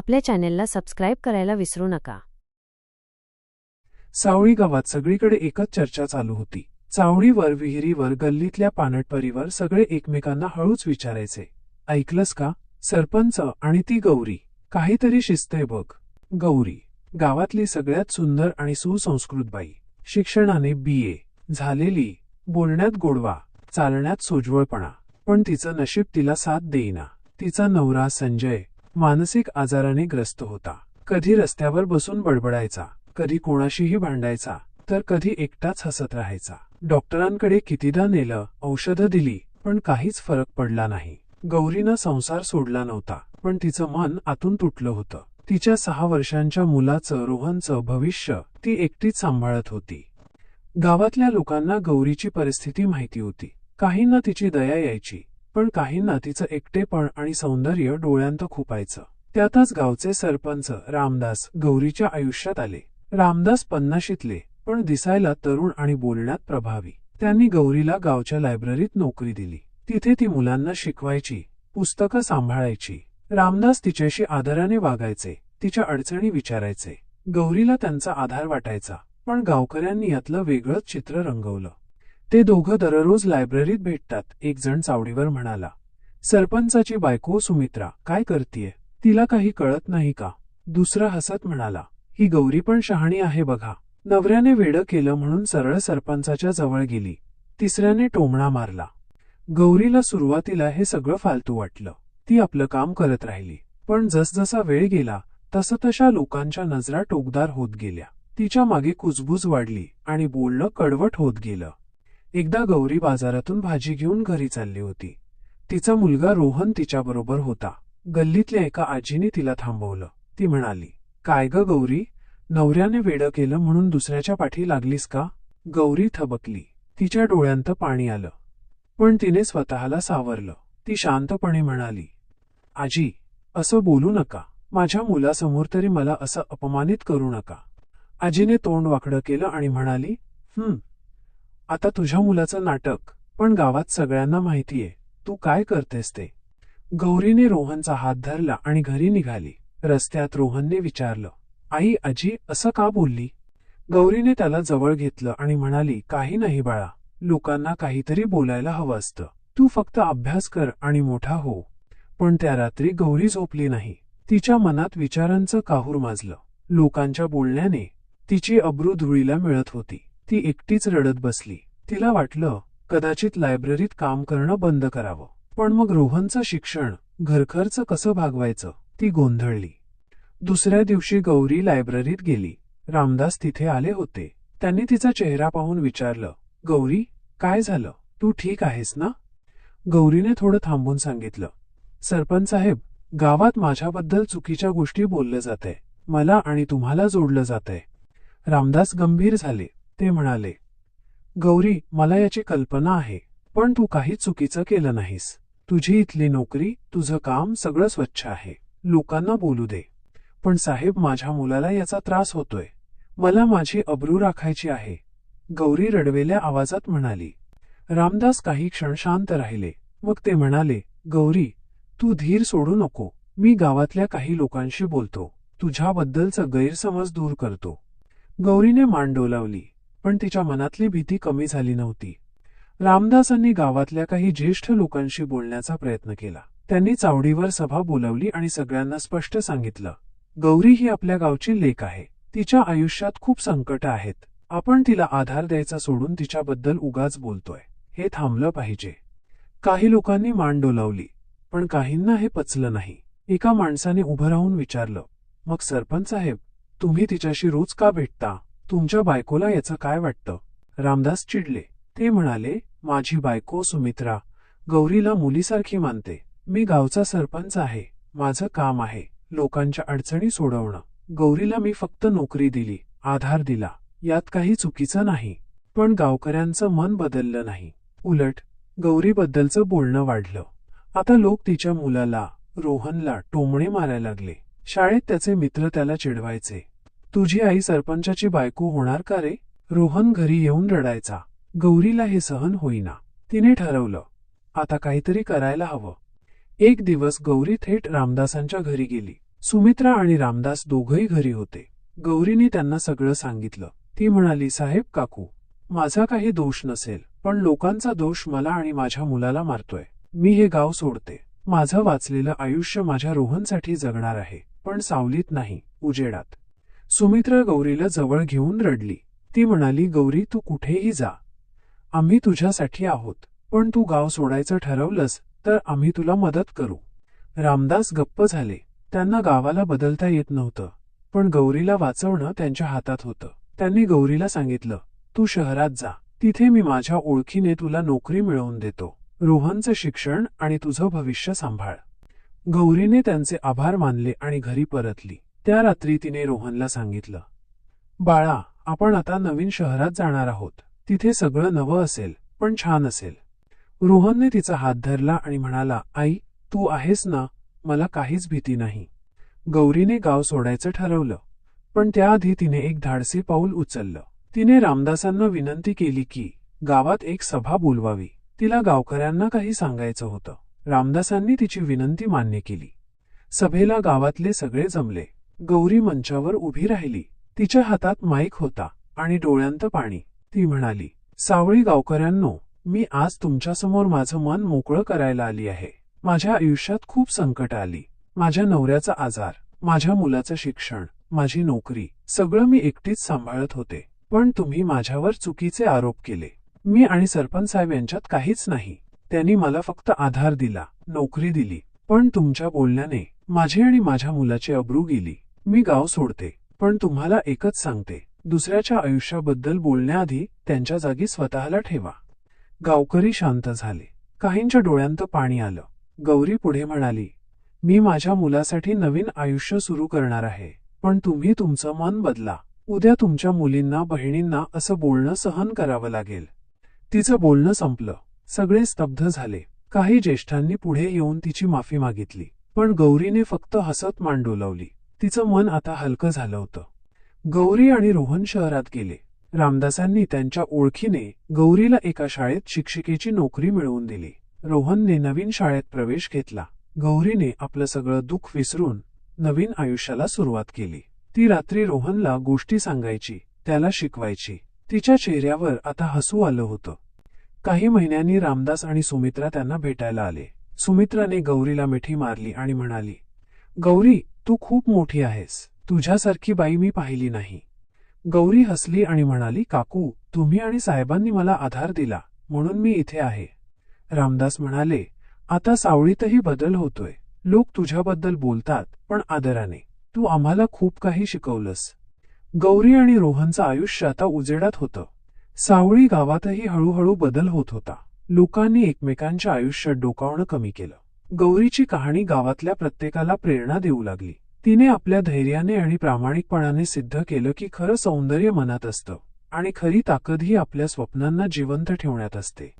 आपल्या चॅनेलला सबस्क्राईब करायला विसरू नका. सावळी गावात सगळीकडे एकच चर्चा चालू होती. चावडीवर विहिरीवर गल्लीतल्या पानटपरीवर सगळे एकमेकांना हळूच विचारायचे. ऐकलंस का? सरपंच आणि ती गौरी. काहीतरी शिस्तय बघ. गौरी. गावातली सगळ्यात सुंदर आणि सुसंस्कृत बाई. शिक्षणाने बी ए झालेली. बोलण्यात गोडवा. चालण्यात सोज्वळपणा. पण तिचं नशीब तिला साथ देईना. तिचा नवरा संजय. मानसिक आजाराने ग्रस्त होता. कधी रस्त्यावर बसून बडबडायचा कधी कोणाशीही भांडायचा तर कधी एकटाच हसत राहायचा. डॉक्टरांकडे कितीदा नेलं औषधं दिली पण काहीच फरक पडला नाही. गौरीनं संसार सोडला नव्हता पण तिचं मन आतून तुटलं होतं. तिच्या सहा वर्षांच्या मुलाचं रोहनचं भविष्य ती एकटीच सांभाळत होती. गावातल्या लोकांना गौरीची परिस्थिती माहिती होती. काहींना तिची दया यायची. पण काहींना तिचं एकटेपण आणि सौंदर्य डोळ्यांत खुपायचं. त्यातच गावचे सरपंच रामदास गौरीच्या आयुष्यात आले. रामदास पन्नाशीतले पण दिसायला तरुण आणि बोलण्यात प्रभावी. त्यांनी गौरीला गावच्या लायब्ररीत नोकरी दिली. तिथे ती मुलांना शिकवायची पुस्तकं सांभाळायची. रामदास तिच्याशी आदराने वागायचे तिच्या अडचणी विचारायचे. गौरीला त्यांचा आधार वाटायचा पण गावकऱ्यांनी यातलं वेगळंच चित्र रंगवलं. ते दोघं दररोज लायब्ररीत भेटतात. एक जण चावडीवर म्हणाला सरपंचाची बायको सुमित्रा काय करतीये? तिला काही कळत नाही का? दुसरा हसत म्हणाला ही गौरी पण शहाणी आहे बघा. नवऱ्याने वेडं केलं म्हणून सरळ सरपंचाच्या जवळ गेली. तिसऱ्याने टोमणा मारला. गौरीला सुरुवातीला हे सगळं फालतू वाटलं. ती आपलं काम करत राहिली. पण जसजसा वेळ गेला तसं तशा लोकांच्या नजरा टोकदार होत गेल्या. तिच्यामागे कुजबूज वाढली आणि बोलणं कडवट होत गेलं. एकदा गौरी बाजारातून भाजी घेऊन घरी चालली होती. तिचा मुलगा रोहन तिच्याबरोबर होता. गल्लीतल्या एका आजीने तिला थांबवलं. ती म्हणाली काय ग गौरी? नवऱ्याने वेडं केलं म्हणून दुसऱ्याच्या पाठी लागलीस का? गौरी थबकली. तिच्या डोळ्यांत पाणी आलं. पण तिने स्वतःला सावरलं. ती शांतपणे म्हणाली आजी असं बोलू नका. माझ्या मुलासमोर तरी मला असं अपमानित करू नका. आजीने तोंड वाकडं केलं आणि म्हणाली हं आता तुझ्या मुलाचं नाटक. पण गावात सगळ्यांना माहितीये. तू काय करतेस ते? गौरीने रोहनचा हात धरला आणि घरी निघाली. रस्त्यात रोहनने विचारलं आई आजी असं का बोलली? गौरीने त्याला जवळ घेतलं आणि म्हणाली काही नाही बाळा. लोकांना काहीतरी बोलायला हवं असतं. तू फक्त अभ्यास कर आणि मोठा हो. पण त्या रात्री गौरी झोपली नाही. तिच्या मनात विचारांचं काहूर माजलं. लोकांच्या बोलण्याने तिची अब्रू धुळीला मिळत होती. ती एकटीच रडत बसली. तिला वाटलं कदाचित लायब्ररीत काम करणं बंद करावं. पण मग रोहनचं शिक्षण घरखर्च कसं भागवायचं ती गोंधळली. दुसऱ्या दिवशी गौरी लायब्ररीत गेली. रामदास तिथे आले होते. त्यांनी तिचा चेहरा पाहून विचारलं गौरी काय झालं? तू ठीक आहेस ना? गौरीने थोडं थांबून सांगितलं सरपंच साहेब गावात माझ्याबद्दल चुकीच्या गोष्टी बोललं जातंय. मला आणि तुम्हाला जोडलं जातंय. रामदास गंभीर झाले. ते म्हणाले गौरी मला याची कल्पना आहे पण तू काही चुकीचं केलं नाहीस. तुझी इथली नोकरी तुझं काम सगळं स्वच्छ आहे. लोकांना बोलू दे. पण साहेब माझ्या मुलाला याचा त्रास होतोय. मला माझी अब्रू राखायची आहे. गौरी रडवेल्या आवाजात म्हणाली रामदास काही क्षण शांत राहिले. मग ते म्हणाले गौरी तू धीर सोडू नको. मी गावातल्या काही लोकांशी बोलतो. तुझ्याबद्दलचा गैरसमज दूर करतो. गौरीने मान डोलावली. पण तिच्या मनातली भीती कमी झाली नव्हती. रामदासांनी गावातल्या काही ज्येष्ठ लोकांशी बोलण्याचा प्रयत्न केला. त्यांनी चावडीवर सभा बोलावली आणि सगळ्यांना स्पष्ट सांगितलं गौरी ही आपल्या गावची लेक आहे. तिच्या आयुष्यात खूप संकट आहेत. आपण तिला आधार द्यायचा सोडून तिच्याबद्दल उगाच बोलतोय. हे थांबलं पाहिजे. काही लोकांनी मान डोलावली पण काहींना हे पचलं नाही. एका माणसाने उभं राहून विचारलं मग सरपंच साहेब तुम्ही तिच्याशी रोज का भेटता? तुमच्या बायकोला याचं काय वाटतं? रामदास चिडले. ते म्हणाले माझी बायको सुमित्रा गौरीला मुलीसारखी मानते. मी गावचा सरपंच आहे. माझं काम आहे लोकांच्या अडचणी सोडवणं. गौरीला मी फक्त नोकरी दिली आधार दिला. यात काही चुकीचं नाही. पण गावकऱ्यांचं मन बदललं नाही. उलट गौरीबद्दलचं बोलणं वाढलं. आता लोक तिच्या मुलाला रोहनला टोमणे मारायला लागले. शाळेत त्याचे मित्र त्याला चिडवायचे. तुझी आई सरपंचाची बायको होणार का रे? रोहन घरी येऊन रडायचा. गौरीला हे सहन होईना. तिने ठरवलं. आता काहीतरी करायला हवं. एक दिवस गौरी थेट रामदासांच्या घरी गेली. सुमित्रा आणि रामदास दोघंही घरी होते. गौरीने त्यांना सगळं सांगितलं. ती म्हणाली साहेब काकू माझा काही दोष नसेल पण लोकांचा दोष मला आणि माझ्या मुलाला मारतोय. मी हे गाव सोडते. माझं वाचलेलं आयुष्य माझ्या रोहनसाठी जगणार आहे पण सावलीत नाही उजेडात. सुमित्रा गौरीला जवळ घेऊन रडली. ती म्हणाली गौरी तू कुठेही जा. आम्ही तुझ्यासाठी आहोत. पण तू गाव सोडायचं ठरवलंस तर आम्ही तुला मदत करू. रामदास गप्प झाले. त्यांना गावाला बदलता येत नव्हतं. पण गौरीला वाचवणं त्यांच्या हातात होतं. त्यांनी गौरीला सांगितलं तू शहरात जा. तिथे मी माझ्या ओळखीने तुला नोकरी मिळवून देतो. रोहनचं शिक्षण आणि तुझं भविष्य सांभाळ. गौरीने त्यांचे आभार मानले आणि घरी परतली. त्या रात्री तिने रोहनला सांगितलं बाळा आपण आता नवीन शहरात जाणार आहोत. तिथे सगळं नवं असेल पण छान असेल. रोहनने तिचा हात धरला आणि म्हणाला आई तू आहेस ना? मला काहीच भीती नाही. गौरीने गाव सोडायचं ठरवलं पण त्याआधी तिने एक धाडसी पाऊल उचललं. तिने रामदासांना विनंती केली की गावात एक सभा बोलवावी. तिला गावकऱ्यांना काही सांगायचं होतं. रामदासांनी तिची विनंती मान्य केली. सभेला गावातले सगळे जमले. गौरी मंचावर उभी राहिली. तिच्या हातात माईक होता आणि डोळ्यांत पाणी. ती म्हणाली सावळी गावकऱ्यांनो मी आज तुमच्यासमोर माझं मन मोकळं करायला आली आहे. माझ्या आयुष्यात खूप संकट आली. माझ्या नवऱ्याचा आजार माझ्या मुलाचं शिक्षण माझी नोकरी सगळं मी एकटीच सांभाळत होते. पण तुम्ही माझ्यावर चुकीचे आरोप केले. मी आणि सरपंच साहेब यांच्यात काहीच नाही. त्यांनी मला फक्त आधार दिला नोकरी दिली. पण तुमच्या बोलण्याने माझी आणि माझ्या मुलाची अब्रू गेली. मी गाव सोडते पण तुम्हाला एकच सांगते. दुसऱ्याच्या आयुष्याबद्दल बोलण्याआधी त्यांच्या जागी स्वतःला ठेवा. गावकरी शांत झाले. काहींच्या डोळ्यांत पाणी आलं. गौरी पुढे म्हणाली मी माझ्या मुलासाठी नवीन आयुष्य सुरू करणार आहे पण तुम्ही तुमचं मन बदला. उद्या तुमच्या मुलींना बहिणींना असं बोलणं सहन करावं लागेल. तिचं बोलणं संपलं. सगळे स्तब्ध झाले. काही ज्येष्ठांनी पुढे येऊन तिची माफी मागितली पण गौरीने फक्त हसत मान डोलावली तिचं मन आता हलकं झालं होतं. गौरी आणि रोहन शहरात गेले. रामदासांनी त्यांच्या ओळखीने गौरीला एका शाळेत शिक्षिकेची नोकरी मिळवून दिली. रोहनने नवीन शाळेत प्रवेश घेतला. गौरीने आपलं सगळं दुःख विसरून नवीन आयुष्याला सुरुवात केली. ती रात्री रोहनला गोष्टी सांगायची त्याला शिकवायची. तिच्या चेहऱ्यावर आता हसू आलं होतं. काही महिन्यांनी रामदास आणि सुमित्रा त्यांना भेटायला आले. सुमित्राने गौरीला मिठी मारली आणि म्हणाली गौरी तू खूप मोठी आहेस. तुझ्यासारखी बाई मी पाहिली नाही. गौरी हसली आणि म्हणाली काकू तुम्ही आणि साहेबांनी मला आधार दिला म्हणून मी इथे आहे. रामदास म्हणाले आता सावळीतही बदल होतोय. लोक तुझ्याबद्दल बोलतात पण आदराने. तू आम्हाला खूप काही शिकवलंस. गौरी आणि रोहनचं आयुष्य आता उजेडात होतं. सावळी गावातही हळूहळू बदल होत होता. लोकांनी एकमेकांच्या आयुष्यात डोकावणं कमी केलं. गौरीची कहाणी गावातल्या प्रत्येकाला प्रेरणा देऊ लागली. तिने आपल्या धैर्याने आणि प्रामाणिकपणाने सिद्ध केलं की खरं सौंदर्य मनात असतं. आणि खरी ताकद ही आपल्या स्वप्नांना जिवंत ठेवण्यात असते.